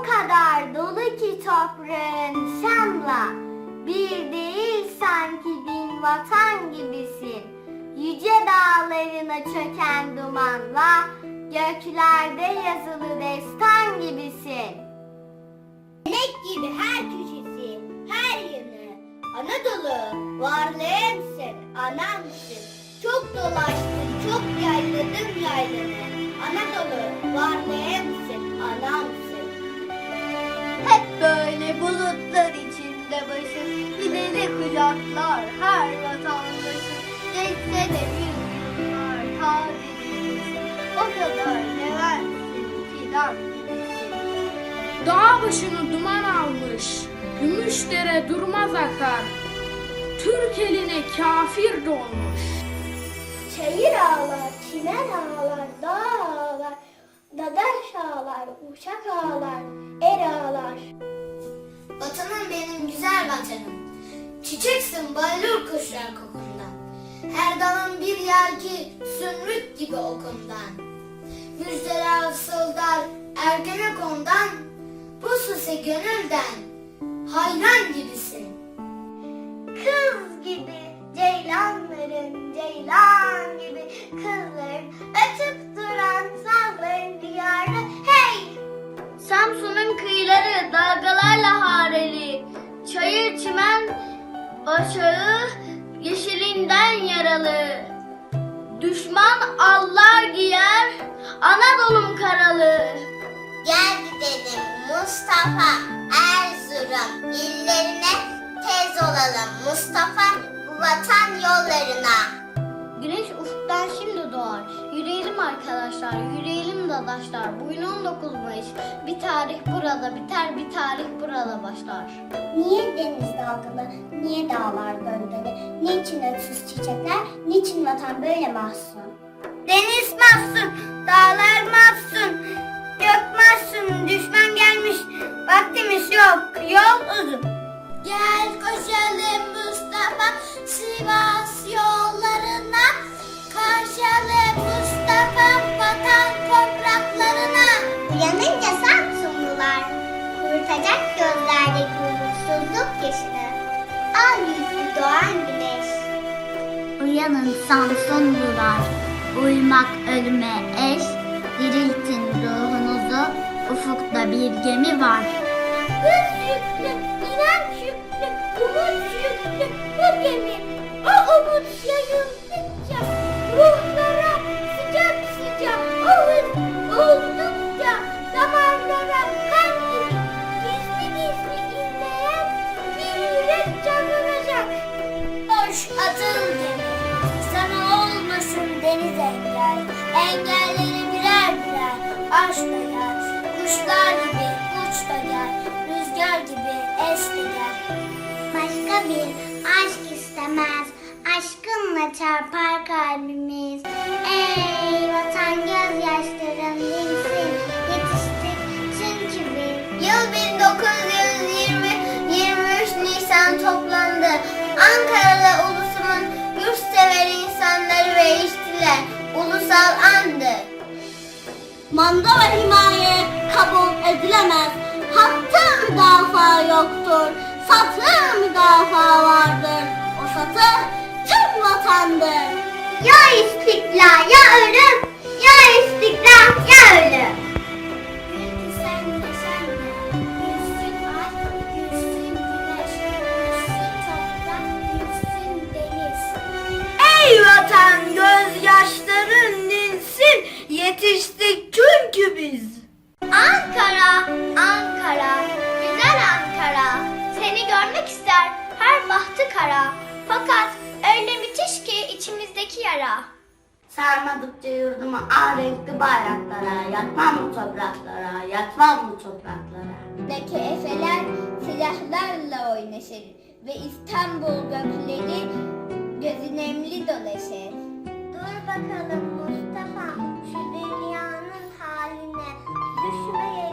O kadar dolu ki toprağın şanla Bir değil sanki bin vatan gibisin. Yüce dağlarına çöken dumanla Göklerde yazılı destan gibisin. Melek gibi her köşesi, her yanı. Anadolu varlığımsın, anamsın Çok dolaştım, çok yayladım yaylanı. Anadolu varlığımsın, anamsın Hep böyle bulutlar içinde başım Gideri kucaklar her vatandaşım Geçse de bir gün var taze değilsin O kadar neversin fidan gibisin Dağ başını duman almış, gümüşdere durmaz akar. Türk eline kafir dolmuş. Çayır ağlar, çimen ağlar, dağ ağlar, dadaş ağlar, uçak ağlar, er ağlar. Vatanım benim güzel vatanım. Çiçeksin bayılır kuşlar kokundan. Her dalın bir yelki sünrük gibi okundan. Müjdeler fısıldar Ergenekon'dan. Bu sesi gönülden hayran gibisin. Kız gibi ceylanların ceylan gibi kızların ötüp duran salların diyarı hey! Samsun'un kıyıları dalgalarla çayır çimen başağı yeşilinden yaralı. Düşman allar giyer, Anadolu'm karalı. Gel gidelim Mustafa Erzurum illerine tez olalım Mustafa bu vatan yollarına. Güneş ufuktan şimdi doğar. Yürüyelim arkadaşlar, yürüyelim dadaşlar. Bugün 19 Mayıs. Bir tarih burada biter, bir tarih burada başlar. Niye deniz dalgalı, niye dağlar gölgeli, niçin öksüz çiçekler, niçin vatan böyle mahzun? Deniz mahzun, yaşını. Al yüzlü doğan güneş. Uyanın Samsunlular, uyumak ölüme eş, diriltin ruhunuzu, ufukta bir gemi var. Hız yüklü, inanç yüklü, umut yüklü bu gemi. O umut yayıldıkça, ruhlara aş da gel. Kuşlar gibi uç da gel, rüzgar gibi es de gel. Başka bir aşk istemez, aşkınla çarpar kalbimiz. Ey vatan gözyaşlarım Manda ve himaye kabul edilemez. Hakkı müdafaa yoktur. Satı müdafaa vardır. O satı tüm vatandır. Ya istiklal ya ölüm, yara. Sarmadıkça yurdumu al renkli bayraklara, yatmam bu topraklara, yatmam bu topraklara. Deki efeler silahlarla oynaşır ve İstanbul gökleri gözü nemli dolaşır. Dur bakalım Mustafa şu dünyanın haline düşmeyelim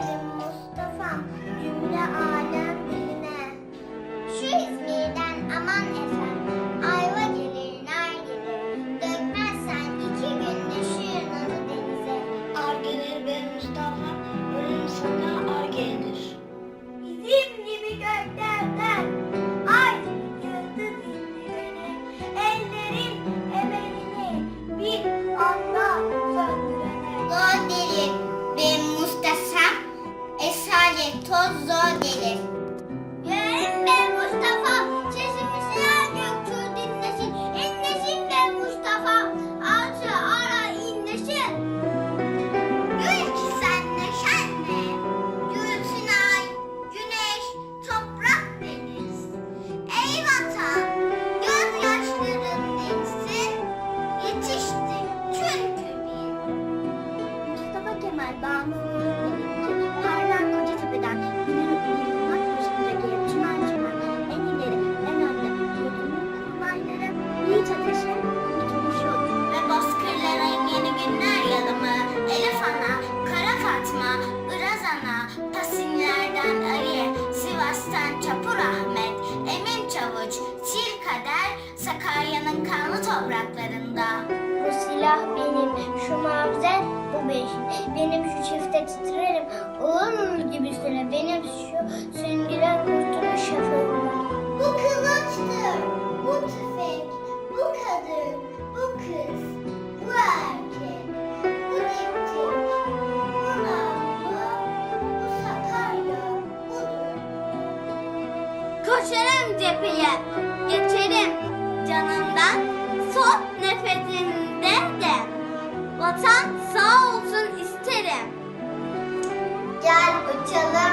Çapur Ahmet, Emin Çavuç, Sil Kader Sakarya'nın kanlı topraklarında. Bu silah benim, şu mavzer bu beş. Benim şu çifte titrerim, olur gibi üstüne benim şu Koşarım cepheye, geçerim canımdan. Son nefesimde de vatan sağ olsun isterim. Gel uçalım.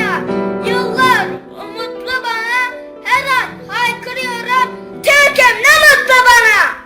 아.